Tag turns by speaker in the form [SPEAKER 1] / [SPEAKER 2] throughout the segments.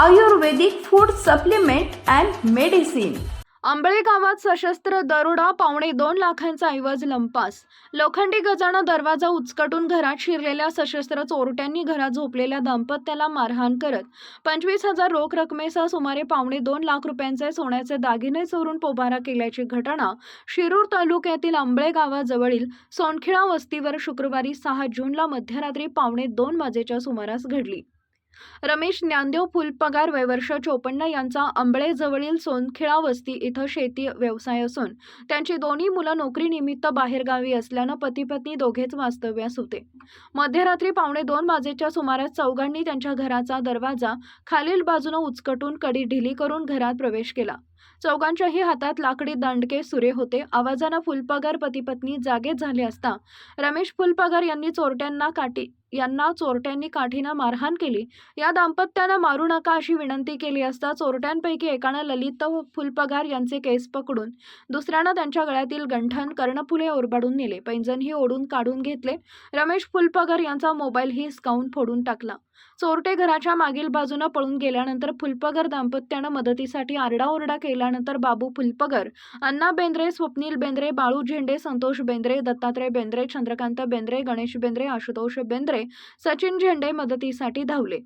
[SPEAKER 1] Ayurvedic food supplement and medicine.
[SPEAKER 2] Ambale गावात सशस्त्र दरोडा पावणे दोन लाखांचा ऐवज लंपास. लोखंडी गजानं दरवाजा उचकटून घरात शिरलेल्या सशस्त्र चोरट्यांनी घरात झोपलेल्या दाम्पत्याला मारहाण करत पंचवीस हजार रोख रकमेसह सुमारे पावणे दोन लाख रुपयांचे सोन्याचे दागिने चोरून पोबारा केल्याची घटना शिरूर तालुक्यातील आंबळे गावाजवळील सोनखिळा वस्तीवर शुक्रवारी सहा जूनला मध्यरात्री पावणे दोन वाजेच्या सुमारास घडली. रमेश ज्ञानदेव फुलपगार वयवर्ष चोपन्न यांचा अंबळेजवळील सोनखिळा वस्ती इथं शेती व्यवसाय असून त्यांची दोन्ही मुलं नोकरीनिमित्त बाहेरगावी असल्यानं पती पत्नी दोघेच वास्तव्यास होते. मध्यरात्री पावणे दोन वाजेच्या सुमारास चौघांनी त्यांच्या घराचा दरवाजा खालील बाजूनं उचकटून कडी ढिली करून घरात प्रवेश केला. चौघांच्याही हातात लाकडी दांडके सुरे होते. आवाजानं फुलपगार पतीपत्नी जागे जागेत झाले असता रमेश फुलपगार यांनी चोरट्यांना काठी यांना चोरट्यांनी काठीनं मारहाण केली. या दाम्पत्यानं मारू नका अशी विनंती केली असता चोरट्यांपैकी एकानं ललित फुलपगार यांचे केस पकडून दुसऱ्यानं त्यांच्या गळ्यातील गंठण कर्णफुले ओरबाडून नेले. पैंजणही ओढून काढून घेतले. रमेश फुलपगार यांचा मोबाईलही हिसकावून फोडून टाकला. चोरटे घराच्या मागील बाजूनं पळून गेल्यानंतर फुलपगर दाम्पत्यानं मदतीसाठी आरडाओरडा केल्यानंतर बाबू फुलपगर अण्णा बेंद्रे स्वप्नील बेंद्रे बाळू झेंडे संतोष बेंद्रे दत्तात्रय बेंद्रे चंद्रकांत बेंद्रे गणेश बेंद्रे आशुतोष बेंद्रे सचिन झेंडे मदतीसाठी धावले.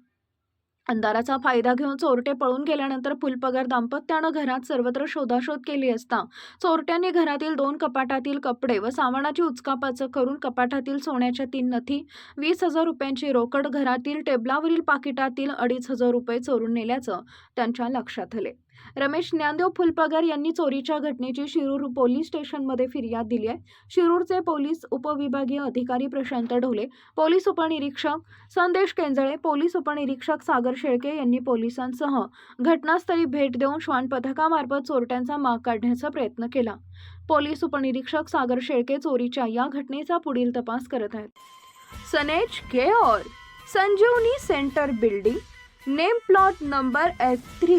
[SPEAKER 2] अंधाराचा फायदा घेऊन चोरटे पळून गेल्यानंतर फुलपगार दाम्पत्यानं घरात सर्वत्र शोधाशोध केली असता. चोरट्यांनी घरातील दोन कपाटातील कपडे व सामानाची उचकापाचक करून कपाटातील सोन्याच्या तीन नथी वीस हजार रुपयांची रोकड घरातील टेबलावरील पाकिटातील अडीच हजार रुपये चोरून नेल्याचं त्यांच्या लक्षात आले. रमेश ज्ञानदेव फुलपगार यांनी चोरीच्या घटनेची शिरूर पोलीस स्टेशनमध्ये फिर्याद दिली आहे. शिरूरचे पोलीस उपविभागीय अधिकारी प्रशांत ढोले पोलीस उपनिरीक्षक संदेश केंजळे पोलीस उपनिरीक्षक सागर शेळके यांनी पोलिसांसह घटनास्थळी भेट देऊन श्वान पथकामार्फत चोरट्यांचा माग काढण्याचा प्रयत्न केला. पोलीस उपनिरीक्षक सागर शेळके चोरीच्या या घटनेचा पुढील तपास करत आहेत. सनेज care Sanjeevani centre building name plot number F three